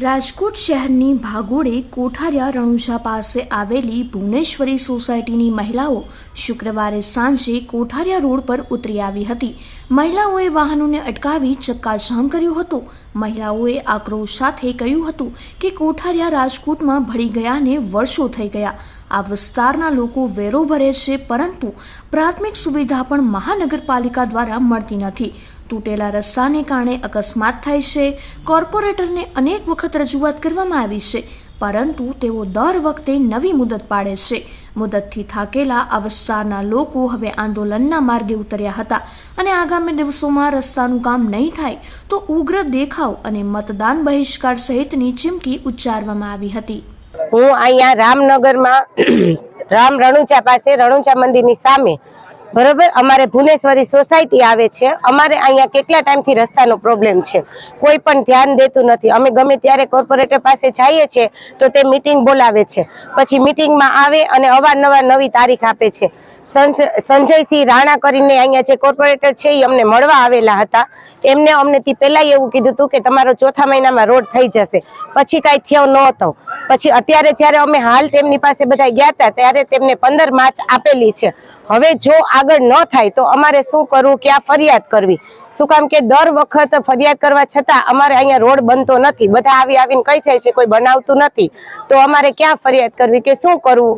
રાજકોટ શહેરની ભાગોળે કોઠારિયા રણુજા પાસે આવેલી ભુવનેશ્વરી સોસાયટીની મહિલાઓ શુક્રવારે સાંજે કોઠારિયા રોડ પર ઉતરી આવી હતી. મહિલાઓએ વાહનોને અટકાવી ચક્કાજામ કર્યો હતો. મહિલાઓએ આક્રોશ સાથે કહ્યું હતું કે કોઠારિયા રાજકોટમાં ભળી ગયાને વર્ષો થઈ ગયા. આ વિસ્તારના લોકો વેરો ભરે છે, પરંતુ પ્રાથમિક સુવિધા પણ મહાનગરપાલિકા દ્વારા મળતી નથી. તૂટેલા રસ્તાને કારણે અકસ્માત થાય છે. કોર્પોરેટરને અનેક વખત રજૂઆત કરવામાં આવી છે, પરંતુ તેઓ દર વખતે નવી મુદત પાડે છે. મુદતથી થાકેલા આ વિસ્તારના લોકો હવે આંદોલનના માર્ગે ઉતર્યા હતા અને આગામી દિવસોમાં રસ્તાનું કામ નહીં થાય તો ઉગ્ર દેખાવ અને મતદાન બહિષ્કાર સહિતની ચીમકી ઉચ્ચારવામાં આવી હતી. હું અહીંયા રામનગરમાં, રામ રણુચા પાસે રણુચા મંદિરની સામે બરોબર? અમારે ભુવનેશ્વરી સોસાયટી આવે છે. અમારે અહીંયા કેટલા ટાઈમથી રસ્તાનો પ્રોબ્લેમ છે? કોઈ પણ ધ્યાન દેતું નથી. અમે ગમે ત્યારે કોર્પોરેટર પાસે જઈએ છીએ, તો તે મિટિંગ બોલાવે છે. પછી મીટિંગમાં આવે અને અવારનવાર નવી તારીખ આપે છે. સંજયસિંહ રાણા કરીને અહીંયા જે કોર્પોરેટર છે એ અમને મળવા આવેલા હતા. એમને અમને તે પહેલાં એવું કીધું હતું કે તમારો ચોથા મહિનામાં રોડ થઈ જશે. પછી કાંઈ થયો નહોતો. પછી અત્યારે જ્યારે અમે હાલ તેમની પાસે બધા ગયા હતા, ત્યારે તેમને પંદર માર્ચ આપેલી છે. હવે જો આગળ ન થાય તો અમારે શું કરવું, ક્યાં ફરિયાદ કરવી? શું કામ કે દર વખત ફરિયાદ કરવા છતાં અમારે અહીંયા રોડ બનતો નથી. બધા આવી આવીને કહી જાય છે, કોઈ બનાવતું નથી. તો અમારે ક્યાં ફરિયાદ કરવી કે શું કરવું?